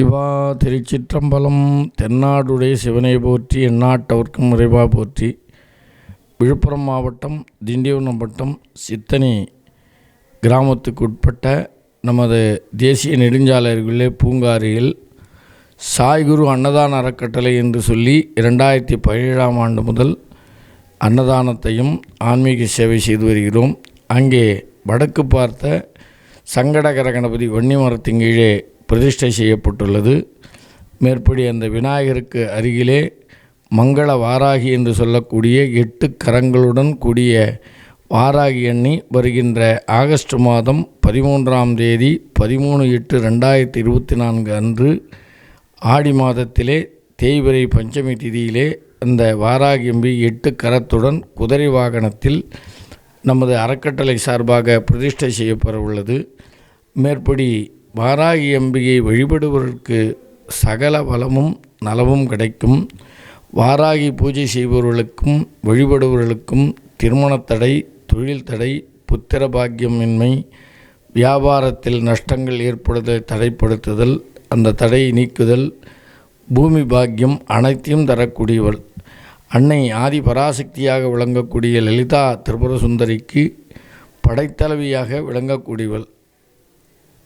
சிவா திருச்சிற்றம்பலம் தென்னாடுடைய சிவனை போற்றி எந்நாட்டவர்க்கும் இறைவா போற்றி. விழுப்புரம் மாவட்டம் திண்டிவனம் வட்டம் சித்தனி கிராமத்துக்கு உட்பட்ட நமது தேசிய நெடுஞ்சாலைகளிலே பூங்காரியில் சாய்குரு அன்னதான அறக்கட்டளை என்று சொல்லி இரண்டாயிரத்தி பதினேழாம் ஆண்டு முதல் அன்னதானத்தையும் ஆன்மீக சேவை செய்து வருகிறோம். அங்கே வடக்கு பார்த்த சங்கடகர கணபதி வன்னிமரத்தின் கீழே பிரதிஷ்டை செய்யப்பட்டுள்ளது. மேற்படி அந்த விநாயகருக்கு அருகிலே மங்கள வாராகி என்று சொல்லக்கூடிய எட்டு கரங்களுடன் கூடிய வாராகி எண்ணி வருகின்ற ஆகஸ்ட் மாதம் பதிமூன்றாம் தேதி பதிமூணு எட்டு ரெண்டாயிரத்தி இருபத்தி நான்கு அன்று ஆடி மாதத்திலே தேய்பிரை பஞ்சமி திதியிலே அந்த வாராகி எம்பி எட்டு கரத்துடன் குதிரை வாகனத்தில் நமது அறக்கட்டளை சார்பாக பிரதிஷ்டை செய்யப்பட உள்ளது. மேற்படி வாராகி அம்பிகை வழிபடுவதற்கு சகல வளமும் நலமும் கிடைக்கும். வாராகி பூஜை செய்பவர்களுக்கும் வழிபடுபவர்களுக்கும் திருமணத்தடை தொழில் தடை புத்திர பாக்கியமின்மை வியாபாரத்தில் நஷ்டங்கள் ஏற்படுதலை தடைப்படுத்துதல் அந்த தடையை நீக்குதல் பூமி பாக்கியம் அனைத்தையும் தரக்கூடியவள் அன்னை ஆதி பராசக்தியாக விளங்கக்கூடிய லலிதா திரிபுர சுந்தரிக்கு படைத்தலைவியாக விளங்கக்கூடியவள்.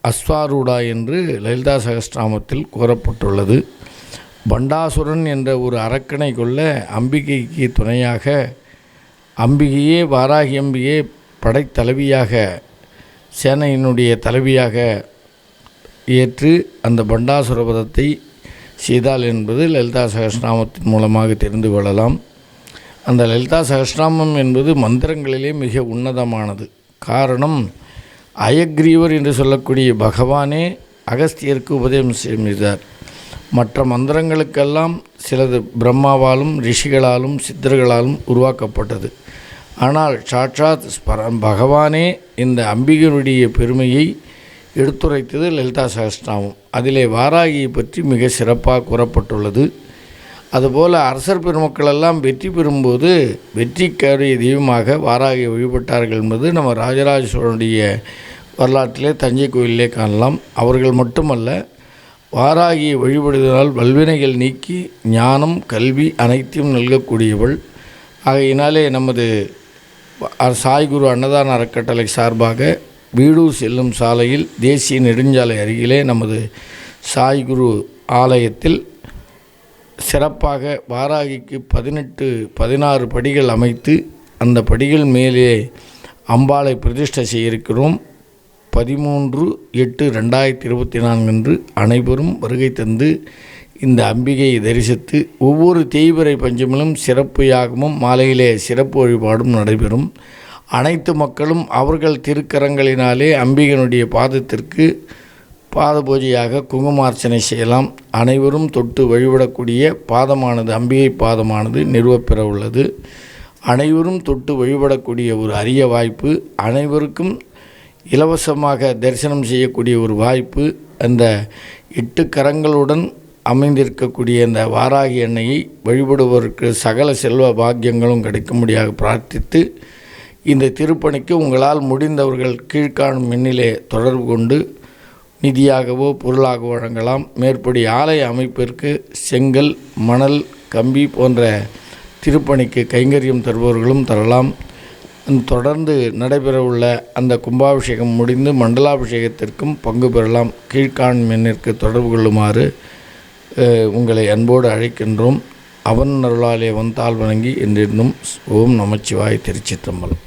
அஸ்வாரூடா என்று லலிதா சகஸ்ராமத்தில் கூறப்பட்டுள்ளது. பண்டாசுரன் என்ற ஒரு அரக்கனை கொள்ள அம்பிகைக்கு துணையாக அம்பிகையே வாராகி அம்பிகையே படைத்தலைவியாக சேனையினுடைய தலைவியாக ஏற்று அந்த பண்டாசுரபதத்தை செய்தால் என்பது லலிதா சகஸ்நாமத்தின் மூலமாக தெரிந்து கொள்ளலாம். அந்த லலிதா சகஸ்நாமம் என்பது மந்திரங்களிலே மிக உன்னதமானது. காரணம் அயக்ரீவர் என்று சொல்லக்கூடிய பகவானே அகஸ்தியருக்கு உபதேசம் செய்தார் மற்ற மந்திரங்களுக்கெல்லாம் சிலது பிரம்மாவாலும் ரிஷிகளாலும் சித்தர்களாலும் உருவாக்கப்பட்டது. ஆனால் சாட்சாத் ஸ்பரம் பகவானே இந்த அம்பிகனுடைய பெருமையை எடுத்துரைத்தது லலிதா சகஸ்நாமம் அதிலே வாராகியை பற்றி மிக சிறப்பாக கூறப்பட்டுள்ளது. அதுபோல் அரசர் பெருமக்கள் எல்லாம் வெற்றி பெறும்போது வெற்றிக்காரிய தெய்வமாக வாராகியை வழிபட்டார்கள் என்பது நம்ம ராஜராஜ சோழனுடைய வரலாற்றிலே தஞ்சை கோயிலே காணலாம். அவர்கள் மட்டுமல்ல வாராகியை வழிபடுவதால் வல்வினைகள் நீக்கி ஞானம் கல்வி அனைத்தையும் நல்கக்கூடியவள். ஆகையினாலே நமது சாய்குரு அன்னதான அறக்கட்டளை சார்பாக வீடூர் செல்லும் சாலையில் தேசிய நெடுஞ்சாலை அருகிலே நமது சாய்குரு ஆலயத்தில் சிறப்பாக வாராகிக்கு பதினெட்டு பதினாறு படிகள் அமைத்து அந்த படிகள் மேலே அம்பாளை பிரதிஷ்டை செய்திருக்கிறோம். பதிமூன்று எட்டு ரெண்டாயிரத்தி இருபத்தி நான்கு அன்று அனைவரும் வருகை தந்து இந்த அம்பிகையை தரிசித்து ஒவ்வொரு தேய்பிறை பஞ்சமிலும் சிறப்பு யாகமும் மாலையிலே சிறப்பு வழிபாடும் நடைபெறும். அனைத்து மக்களும் அவர்கள் திருக்கரங்களினாலே அம்பிகனுடைய பாதத்திற்கு பாத பூஜையாக குங்குமார்ச்சனை செய்யலாம். அனைவரும் தொட்டு வழிபடக்கூடிய பாதமானது அம்பிகை பாதமானது நிறுவப்பெற உள்ளது. அனைவரும் தொட்டு வழிபடக்கூடிய ஒரு அரிய வாய்ப்பு அனைவருக்கும் இலவசமாக தரிசனம் செய்யக்கூடிய ஒரு வாய்ப்பு அந்த எட்டு கரங்களுடன் அமைந்திருக்கக்கூடிய அந்த வாராகி எண்ணெயை வழிபடுவதற்கு சகல செல்வ பாக்கியங்களும் கிடைக்கும்படியாக பிரார்த்தித்து இந்த திருப்பணிக்கு உங்களால் முடிந்தவர்கள் கீழ்காணும் எண்ணிலே தொடர்பு கொண்டு நிதியாகவோ பொருளாகவோ வழங்கலாம். மேற்படி ஆலய அமைப்பிற்கு செங்கல் மணல் கம்பி போன்ற திருப்பணிக்கு கைங்கரியம் தருபவர்களும் தரலாம். தொடர்ந்து நடைபெறவுள்ள அந்த கும்பாபிஷேகம் முடிந்து மண்டலாபிஷேகத்திற்கும் பங்கு பெறலாம். கீழ்காணும் தொடர்பு கொள்ளுமாறு உங்களை அன்போடு அழைக்கின்றோம். அவன் அருளாலே வந்தால் வணங்கி என்றிருந்தும் ஓம் நமச்சிவாய் திருச்சிற்றம்பலம்.